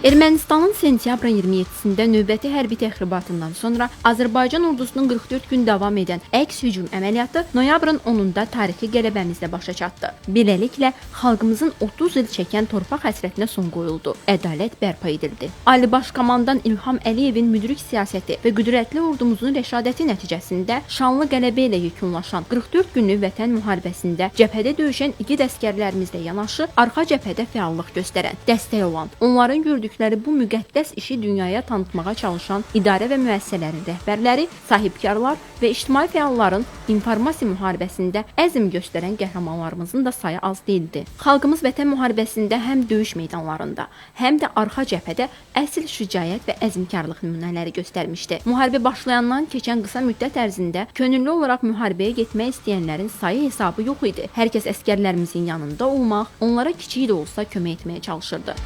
Ermənistanın sentyabrın 27-sində növbəti hərbi təxribatından sonra Azərbaycan ordusunun 44 gün davam edən əks hücum əməliyyatı noyabrın 10-da tarixi qələbəmizlə başa çatdı. Beləliklə xalqımızın 30 il çəkən torpaq həsrətinə son qoyuldu. Ədalət bərpa edildi. Ali Baş Komandan İlham Əliyevin müdrik siyasəti və qüdrətli ordumuzun rəşadəti nəticəsində şanlı qələbə ilə yekunlaşan 44 günlük vətən müharibəsində cəbhədə döyüşən igid əsgərlərimizlə yanaşı arxa cəbhədə fəallıq göstərən, dəstək olan, onların gördükləri bu müqəddəs işi dünyaya tanıtmağa çalışan idarə və müəssisələrin rəhbərləri, sahibkarlar və ictimai fəalların informasiya müharibəsində əzm göstərən qəhrəmanlarımızın da sayı az deyildi. Xalqımız vətən müharibəsində həm döyüş meydanlarında, həm də arxa cəbhədə əsl şücaət və əzmkarlıq nümunələri göstərmişdi. Müharibə başlayandan keçən qısa müddət ərzində könüllü olaraq müharibəyə getmək istəyənlərin sayı hesabı yox idi. Hər kəs əsgərlərimizin yanında olmaq, onlara kiçik də olsa kömək etməyə çalışırdı.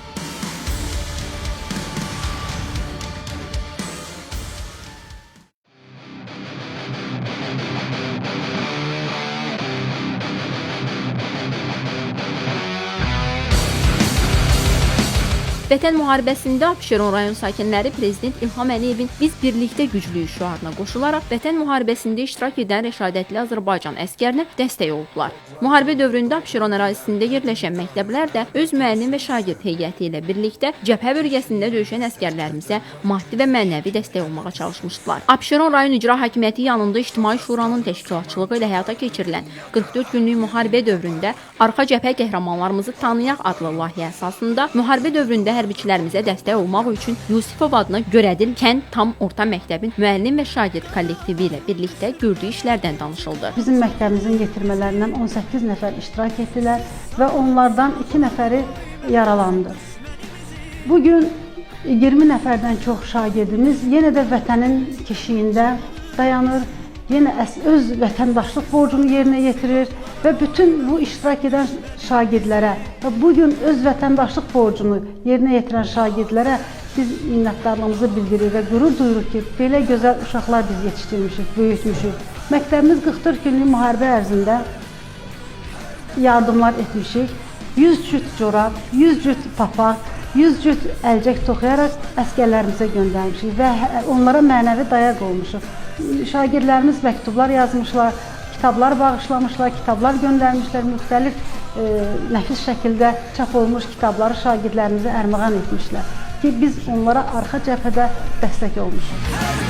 Vətən müharibəsində Abşeron rayon sakinləri prezident İlham Əliyevin "Biz birlikdə güclüyük" şüarına qoşularaq Vətən müharibəsində iştirak edən rəşadətli Azərbaycan əskərinə dəstək oldular. Müharibə dövründə Abşeron ərazisində yerləşən məktəblər də öz müəllim və şagird heyəti ilə birlikdə cəbhə bölgəsində döyüşən əskərlərimizə maddi və mənəvi dəstək olmağa çalışmışdılar. Abşeron rayon icra hakimiyyəti yanında İctimai Şuranın təşkilatçılığı ilə həyata keçirilən 44 günlük müharibə dövründə Arxa Cəbhə qəhrəmanlarımızı tanıyaq adlı layihə əsasında müharibə dövründə hərbiçilərimizə dəstək olmaq üçün Yusifov adına Görədil kənd tam orta məktəbin müəllim və şagird kollektivi ilə birlikdə gördüyü işlərdən danışıldı. Bizim məktəbimizin yetirmələrindən 18 nəfər iştirak etdilər və onlardan 2 nəfəri yaralandı. Bu gün 20 nəfərdən çox şagirdimiz yenə də vətənin keşiyində dayanır, yenə öz vətəndaşlıq borcunu yerinə yetirir və bütün bu iştirak edən şagirdlərə və bu öz vətəndaşlıq borcunu yerinə yetirən şagirdlərə biz minnətdarlığımızı bildiririk və qürur duyuruq ki, belə gözəl uşaqlar biz yetişdirmişik, böyütmüşük. Məktəbimiz 44 günlük müharibə ərzində yardımlar etmişik. 100 cüt corab, 100 cüt papaq, 100 cüt əlcək toxuyaraq əskərlərimizə göndərmişik və onlara mənəvi dayaq olmuşuq. Şagirdlərimiz məktublar yazmışlar, kitablar bağışlamışlar, kitablar göndərmişlər, müxtəlif e, nəfis şəkildə çap olmuş kitabları şagirdlərimizə ərmağan etmişlər ki, biz onlara arxa cəbhədə dəstək olmuşuq.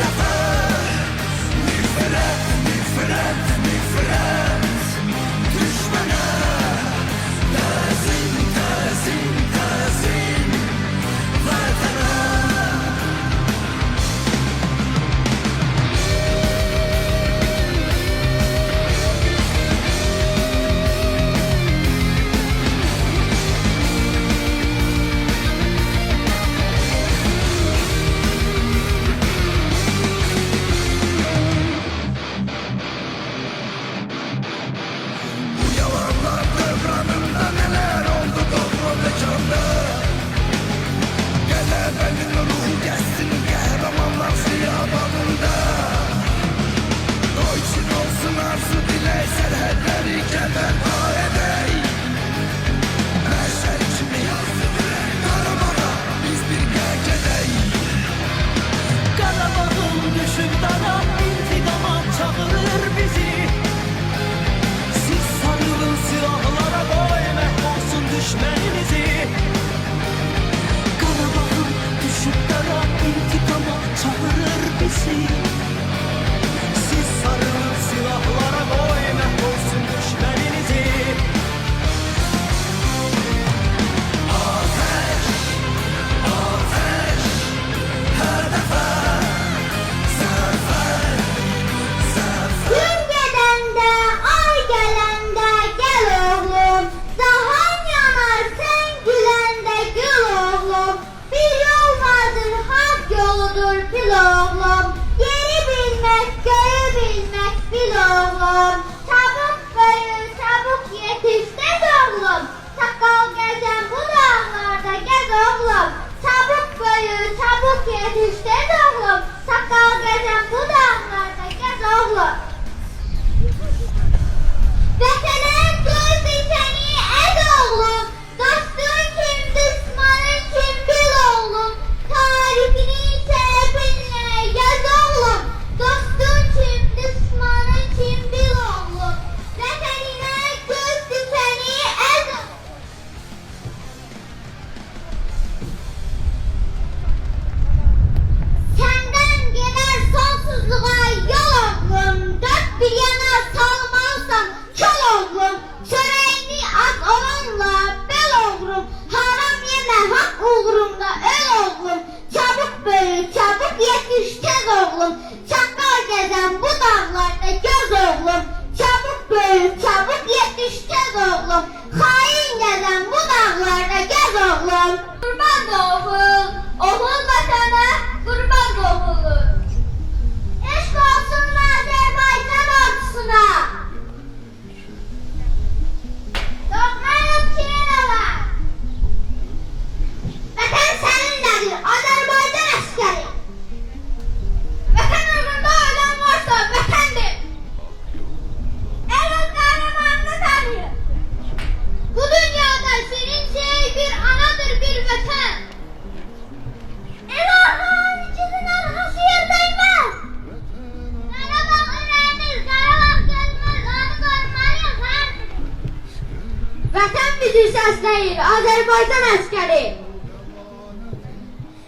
Azerbaycan askeri.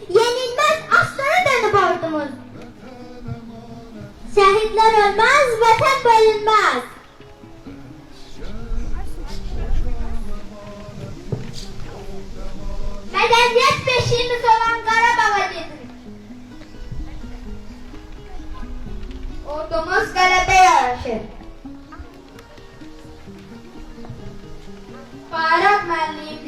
Yenilmez aslanı dönüp ordumuz. Şehitler ölmez, vatan bölünmez. Medeniyet beşiğimiz olan Qarabağ'a gedin. Ordumuz qələbə yaraşır. Bayraq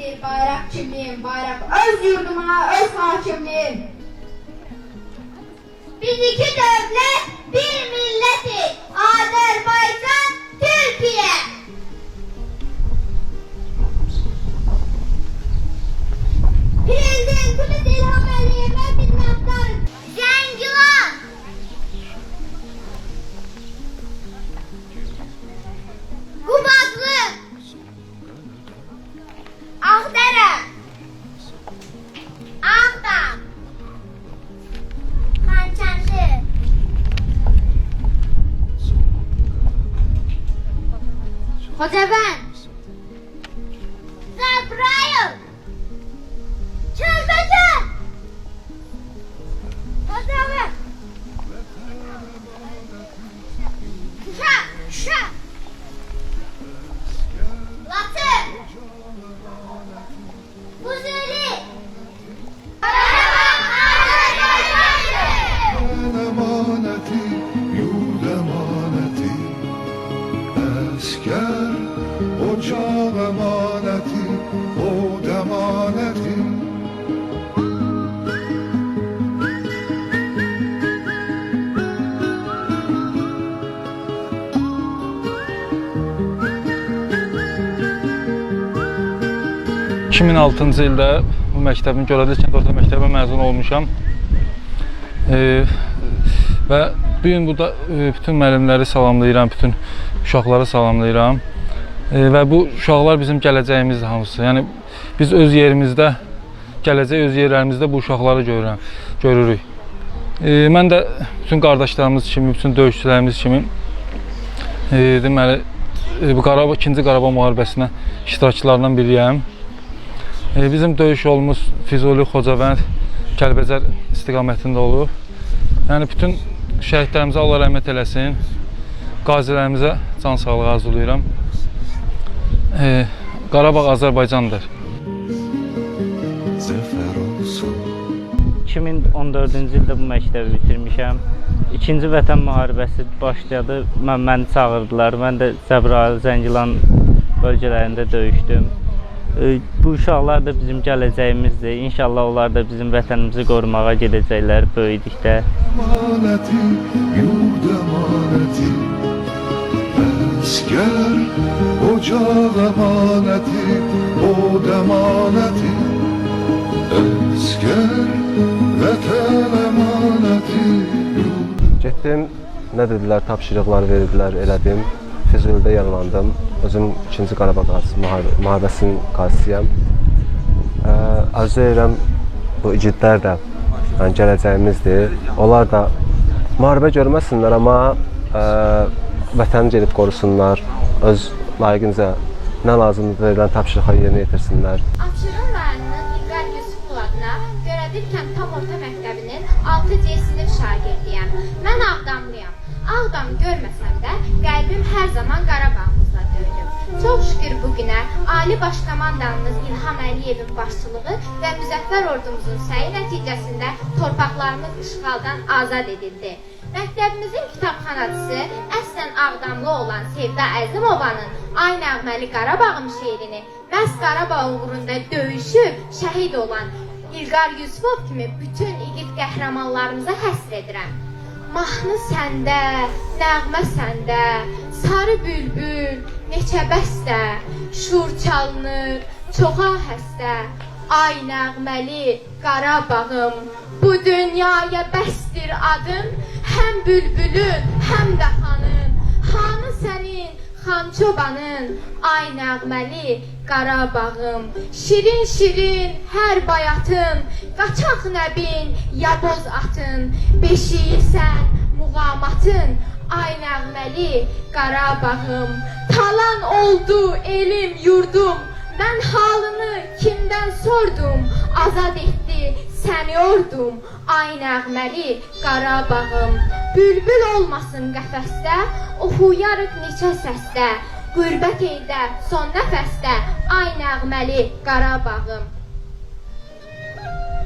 mənliyimdir, bayraq kimliyim, bayraq öz yurduma, öz hakimliyim. Biz iki devlet, bir milleti, Azerbaycan, Türkiye. Prezidentimiz İlham Əliyevə minnətdarım. Zəngilan. 2006-cı ildə bu məktəbin Görədə kənd orta məktəbə məzun olmuşam. E, və bu burada e, bütün müəllimləri salamlayıram, bütün uşaqları salamlayıram. E, və bu uşaqlar bizim gələcəyimizdir hamısı. Yəni biz öz yerimizdə, gələcək öz yerlərimizdə bu uşaqları görürəm, görürük. E, mən də bütün qardaşlarımız kimi, bütün döyüşçülərimiz kimi e, deməli e, bu Qarabağ 2-ci Qarabağ müharibəsinə iştirakçılarından biriyəm. E, bizim döyüş yolumuz Füzuli, Xocavənd, Kəlbəcər istiqamətində olub. Yəni bütün şəhidlərimizə Allah rəhmət eləsin. Qazilərimizə can sağlığı arzulayıram. E, Qarabağ Azərbaycandır. Zafer olsun 2014-cü ildə bu məktəbi bitirmişəm. İkinci Vətən müharibəsi başladı. Mən məni çağırdılar. Mən də Cəbrayıl, Zəngilan bölgələrində döyüşdüm. E, Bu uşaqlar da bizim gələcəyimizdir. İnşallah onlar da bizim vətənimizi qorumağa gedəcəklər böyüdükdə. emaneti, yurt emaneti Esker ocak emaneti, od emaneti Esker vatan emaneti, yurt Getdim, nə dedilər, tapşırıqlar verdilər, elədim. Füzulidə yaralandım. Özüm 2-ci Qarabağ qazisi, müharibə, müharibəsinin qazisiyəm. Ə, arzu bu igidlər də yəni gələcəyimizdir. Onlar da müharibə görməsinlər, amma ə, vətəni gedib qorusunlar. Öz layiqincə nə lazımdır verilən tapşırıqları yerinə yetirsinlər. Abşeron rayonunun İlqar Yusufov adına Görədir kənd tam orta məktəbinin 6C sinif şagirdiyəm. Mən Ağdamlıyam. Ağdamı görməsəm də qəlbim hər zaman Qarabağımızla döyülüb. Çox şükür bu günə Ali Baş Komandanımız İlham Əliyevin başçılığı və müzəffər ordumuzun səyi nəticəsində torpaqlarımız işğaldan azad edildi. Məktəbimizin kitabxanaçısı əslən Ağdamlı olan Sevda Əzimovanın Ay nəğməli Qarabağım şeirini məhz Qarabağ uğrunda döyüşüb şəhid olan İlqar Yusufov kimi bütün igid qəhrəmanlarımıza həsr edirəm. Mahnı səndə, nəğmə səndə, sarı bülbül, neçə bəstə, şur çalınır, çoxa həstə. Ay nəğməli Qarabağım, bu dünyaya bəsdir adın, həm bülbülün, həm də xanın. Xanı sənin, xan çobanın, ay nəğməli Qarabağım. Şirin şirin hər bayatın, qaçaq nəbin, yaboz atın, beşiyi sən, muğamatın, ay nəğməli Qarabağım. Talan oldu elim, yurdum, Ben halını kimden sordum? Azad etti səni ordum. Ay nəğməli Qarabağım. Bülbül olmasın qəfəsdə, oxuyarıq neçə səsdə. Qürbət eydə son nəfəsdə, ay nəğməli Qarabağım.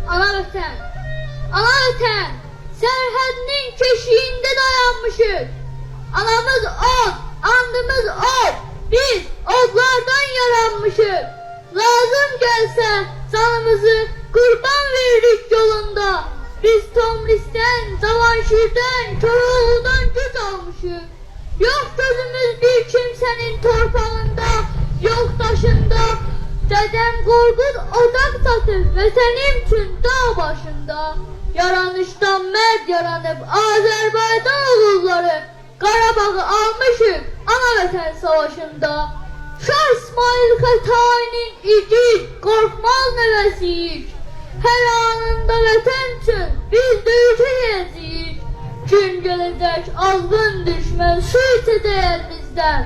Ana vətən, ana vətən, sərhədinin keşiyində dayanmışıq. Anamız od, andımız od, biz odlardan yaranmışıq. Lazım gəlsə canımızı qurban veririk yolunda. Zavanşir'den, Köroğlu'dan güç almışıq. Yok gözümüz bir kimsenin torpağında, yok taşında. Dedem Korkut odak satır vətənim üçün dağ başında. Yaranışdan mərd yaranıb Azərbaycan oğulları Qarabağı almışıq ana vətən savaşında. Şah İsmail Xətainin igid, qorxmaz nəvəsiyik. Hər anında vətən üçün biz döyüşəcəyik. Gün gələcək azğın düşmən su içəcək bizdən.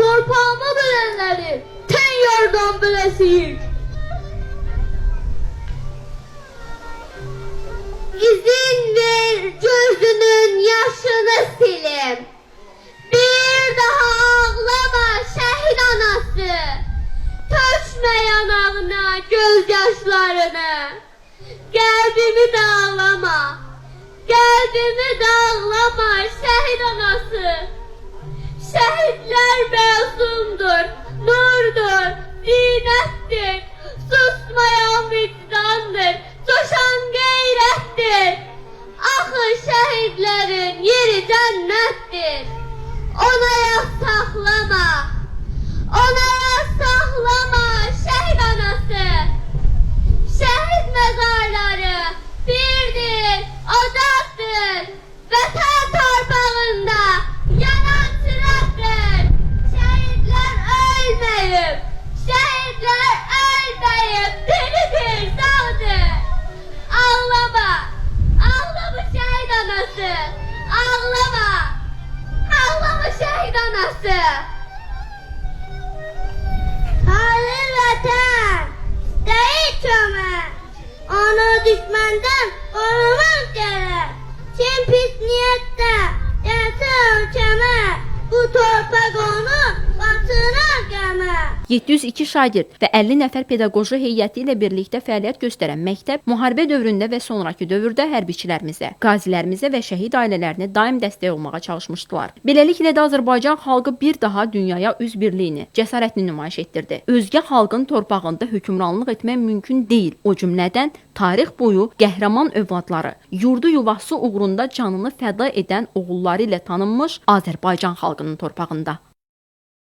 Torpağımı bilənləri ten yardan biləsiyik. İzin ver Kalbimi dağlama şehit anası. Şehitler masumdur, nurdur, zinettir. Susmayan vicdandır, coşan gayrettir. Ahı şehitlerin yeri cennettir. Ona yasaklama, şagird və 50 nəfər pedaqoji heyəti ilə birlikdə fəaliyyət göstərən məktəb müharibə dövründə və sonrakı dövrdə hərbiçilərimizə, qazilərimizə və şəhid ailələrinə daim dəstək olmağa çalışmışdılar. Beləliklə də Azərbaycan xalqı bir daha dünyaya üz birliyini, cəsarətini nümayiş etdirdi. Özgə xalqın torpağında hökmranlıq etmək mümkün deyil. O cümlədən tarix boyu qəhrəman övladları, yurdu yuvası uğrunda canını fəda edən oğulları ilə tanınmış Azərbaycan xalqının torpağında.